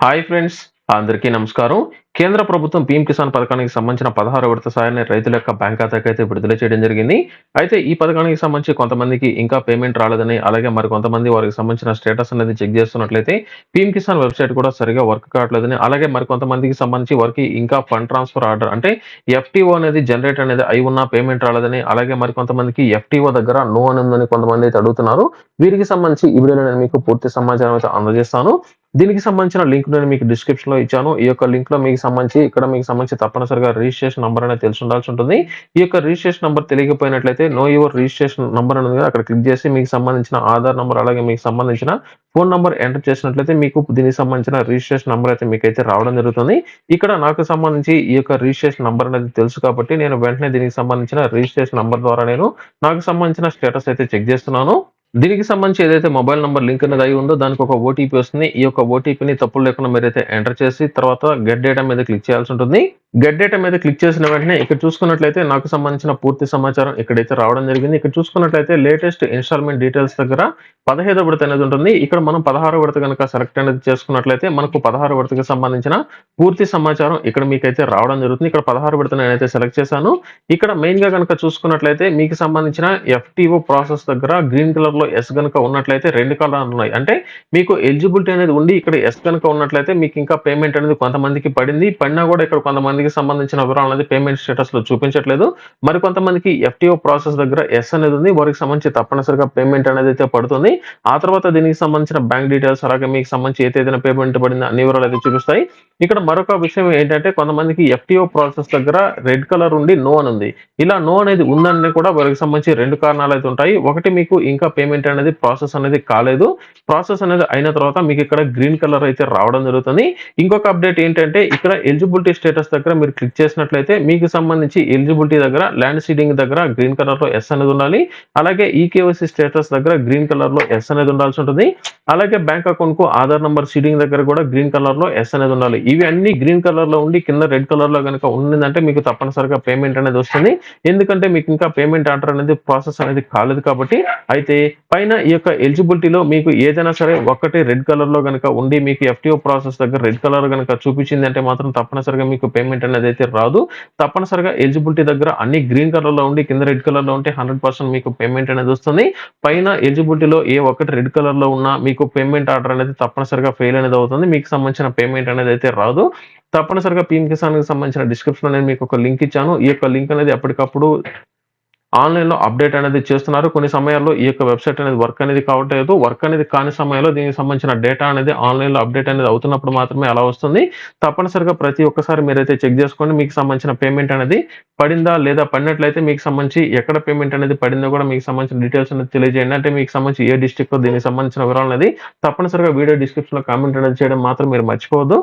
Hi friends అందరికీ నమస్కారం. కేంద్ర ప్రభుత్వం పీఎం కిసాన్ పథకానికి సంబంధించిన పదహారు విడత సాయాన్ని రైతుల యొక్క బ్యాంక్ ఖాతాకి అయితే విడుదల చేయడం జరిగింది. అయితే ఈ పథకానికి సంబంధించి కొంతమందికి ఇంకా పేమెంట్ రాలేదని అలాగే మరి కొంతమంది వారికి సంబంధించిన స్టేటస్ అనేది చెక్ చేస్తున్నట్లయితే పీఎం కిసాన్ వెబ్సైట్ కూడా సరిగా వర్క్ కావట్లేదని అలాగే మరి కొంతమందికి సంబంధించి వారికి ఇంకా ఫండ్ ట్రాన్స్ఫర్ ఆర్డర్ అంటే ఎఫ్టీఓ అనేది జనరేట్ అనేది అయి ఉన్న పేమెంట్ రాలేదని అలాగే మరి కొంతమందికి ఎఫ్టీఓ దగ్గర నో అని ఉందని కొంతమంది అయితే అడుగుతున్నారు. వీరికి సంబంధించి ఈ వీడియోలో నేను మీకు పూర్తి సమాచారం అయితే అందజేస్తాను. దీనికి సంబంధించిన లింక్ నేను మీకు డిస్క్రిప్షన్లో ఇచ్చాను. ఈ యొక్క లింక్లో మీకు సంబంధించి ఇక్కడ మీకు సంబంధించి తప్పనిసరిగా రిజిస్ట్రేషన్ నంబర్ అనేది తెలిసి ఉండాల్సి ఉంటుంది. ఈ యొక్క రిజిస్ట్రేషన్ నంబర్ తెలియకపోయినట్లయితే నో యువర్ రిజిస్ట్రేషన్ నంబర్ అనేది అక్కడ క్లిక్ చేసి మీకు సంబంధించిన ఆధార్ నంబర్ అలాగే మీకు సంబంధించిన ఫోన్ నంబర్ ఎంటర్ చేసినట్లయితే మీకు దీనికి సంబంధించిన రిజిస్ట్రేషన్ నంబర్ అయితే మీకు అయితే రావడం జరుగుతుంది. ఇక్కడ నాకు సంబంధించి ఈ యొక్క రిజిస్ట్రేషన్ నంబర్ అనేది తెలుసు కాబట్టి నేను వెంటనే దీనికి సంబంధించిన రిజిస్ట్రేషన్ నంబర్ ద్వారా నేను నాకు సంబంధించిన స్టేటస్ అయితే చెక్ చేస్తున్నాను. దీనికి సంబంధించి ఏదైతే మొబైల్ నెంబర్ లింక్ అనేది అయి ఉందో దానికి ఒక ఓటీపీ వస్తుంది. ఈ యొక్క ఓటీపీని తప్పులు లేకుండా మీరైతే ఎంటర్ చేసి తర్వాత గెట్ డేటా మీద క్లిక్ చేయాల్సి ఉంటుంది. గెట్ డేటా మీద క్లిక్ చేసిన వెంటనే ఇక్కడ చూసుకున్నట్లయితే నాకు సంబంధించిన పూర్తి సమాచారం ఇక్కడైతే రావడం జరిగింది. ఇక్కడ చూసుకున్నట్లయితే లేటెస్ట్ ఇన్స్టాల్మెంట్ డీటెయిల్స్ దగ్గర పదహైదో విడత అనేది ఉంటుంది. ఇక్కడ మనం పదహారు విడత కనుక సెలెక్ట్ అనేది చేసుకున్నట్లయితే మనకు పదహారు విడతకి సంబంధించిన పూర్తి సమాచారం ఇక్కడ మీకైతే రావడం జరుగుతుంది. ఇక్కడ పదహారు విడత నేనైతే సెలెక్ట్ చేశాను. ఇక్కడ మెయిన్గా కనుక చూసుకున్నట్లయితే మీకు సంబంధించిన ఎఫ్టీఓ ప్రాసెస్ దగ్గర గ్రీన్ కలర్లో ఎస్ కనుక ఉన్నట్లయితే రెండు కలర్ ఉన్నాయి. అంటే మీకు ఎలిజిబిలిటీ అనేది ఉండి ఇక్కడ ఎస్ కనుక ఉన్నట్లయితే మీకు ఇంకా పేమెంట్ అనేది కొంతమందికి పడింది. పడినా కూడా ఇక్కడ కొంతమంది కొంతమందికి సంబంధించిన వివరాలు అనేది పేమెంట్ స్టేటస్లో చూపించట్లేదు. మరి కొంతమందికి ఎఫ్టీఓ ప్రాసెస్ దగ్గర ఎస్ అనేది ఉంది. వారికి సంబంధించి తప్పనిసరిగా పేమెంట్ అనేది అయితే పడుతుంది. ఆ తర్వాత దీనికి సంబంధించిన బ్యాంక్ డీటెయిల్స్ అలాగే మీకు సంబంధించి ఏదైనా పేమెంట్ పడింది అన్ని వివరాలు అయితే చూపిస్తాయి. ఇక్కడ మరొక విషయం ఏంటంటే కొంతమందికి ఎఫ్టీఓ ప్రాసెస్ దగ్గర రెడ్ కలర్ ఉండి నో అని ఉంది. ఇలా నో అనేది ఉందని కూడా వారికి సంబంధించి రెండు కారణాలు అయితే ఉంటాయి. ఒకటి మీకు ఇంకా పేమెంట్ అనేది ప్రాసెస్ అనేది కాలేదు. ప్రాసెస్ అనేది అయిన తర్వాత మీకు ఇక్కడ గ్రీన్ కలర్ అయితే రావడం జరుగుతుంది. ఇంకొక అప్డేట్ ఏంటంటే ఇక్కడ ఎలిజిబిలిటీ స్టేటస్ దగ్గర మీరు క్లిక్ చేసినట్లయితే మీకు సంబంధించి ఎలిజిబిలిటీ దగ్గర ల్యాండ్ సీడింగ్ దగ్గర గ్రీన్ కలర్లో ఎస్ అనేది ఉండాలి. అలాగే ఈకేవైసీ స్టేటస్ దగ్గర గ్రీన్ కలర్లో ఎస్ అనేది ఉండాల్సి ఉంటుంది. అలాగే బ్యాంక్ అకౌంట్కు ఆధార్ నంబర్ సీడింగ్ దగ్గర కూడా గ్రీన్ కలర్లో ఎస్ అనేది ఉండాలి. ఇవి అన్ని గ్రీన్ కలర్లో ఉండి కింద రెడ్ కలర్లో కనుక ఉండిందంటే మీకు తప్పనిసరిగా పేమెంట్ అనేది వస్తుంది. ఎందుకంటే మీకు ఇంకా పేమెంట్ ఆర్డర్ అనేది ప్రాసెస్ అనేది కాలేదు కాబట్టి అయితే పైన ఈ యొక్క ఎలిజిబిలిటీలో మీకు ఏదైనా సరే ఒకటి రెడ్ కలర్లో కనుక ఉండి మీకు ఎఫ్టీఓ ప్రాసెస్ దగ్గర రెడ్ కలర్ కనుక చూపించింది అంటే మాత్రం తప్పనిసరిగా మీకు పేమెంట్ అనేది అయితే రాదు. తప్పనిసరిగా ఎలిజిబిలిటీ దగ్గర అన్ని గ్రీన్ కలర్లో ఉండి కింద రెడ్ కలర్లో ఉంటే హండ్రెడ్ పర్సెంట్ మీకు పేమెంట్ అనేది వస్తుంది. పైన ఎలిజిబిలిటీలో ఏ ఒక్కటి రెడ్ కలర్లో ఉన్నా మీకు పేమెంట్ ఆర్డర్ అనేది తప్పనిసరిగా ఫెయిల్ అనేది అవుతుంది. మీకు సంబంధించిన పేమెంట్ అనేది అయితే రాదు. తప్పనిసరిగా పీఎం కిసాన్కి సంబంధించిన డిస్క్రిప్షన్ నేను మీకు ఒక లింక్ ఇచ్చాను. ఈ యొక్క లింక్ అనేది ఎప్పటికప్పుడు ఆన్లైన్లో అప్డేట్ అనేది చేస్తున్నారు. కొన్ని సమయాల్లో ఈ యొక్క వెబ్సైట్ అనేది వర్క్ అనేది కావట్లేదు. వర్క్ అనేది కాని సమయంలో దీనికి సంబంధించిన డేటా అనేది ఆన్లైన్లో అప్డేట్ అనేది అవుతున్నప్పుడు మాత్రమే అలా వస్తుంది. తప్పనిసరిగా ప్రతి ఒక్కసారి మీరైతే చెక్ చేసుకోండి. మీకు సంబంధించిన పేమెంట్ అనేది పడిందా లేదా పడినట్లయితే మీకు సంబంధించి ఎక్కడ పేమెంట్ అనేది పడిందో కూడా మీకు సంబంధించిన డీటెయిల్స్ అనేది తెలియజేయండి. అంటే మీకు సంబంధించి ఏ డిస్టిక్లో దీనికి సంబంధించిన వివరాలు అనేది తప్పనిసరిగా వీడియో డిస్క్రిప్షన్లో కామెంట్ అనేది చేయడం మాత్రం మీరు మర్చిపోవద్దు.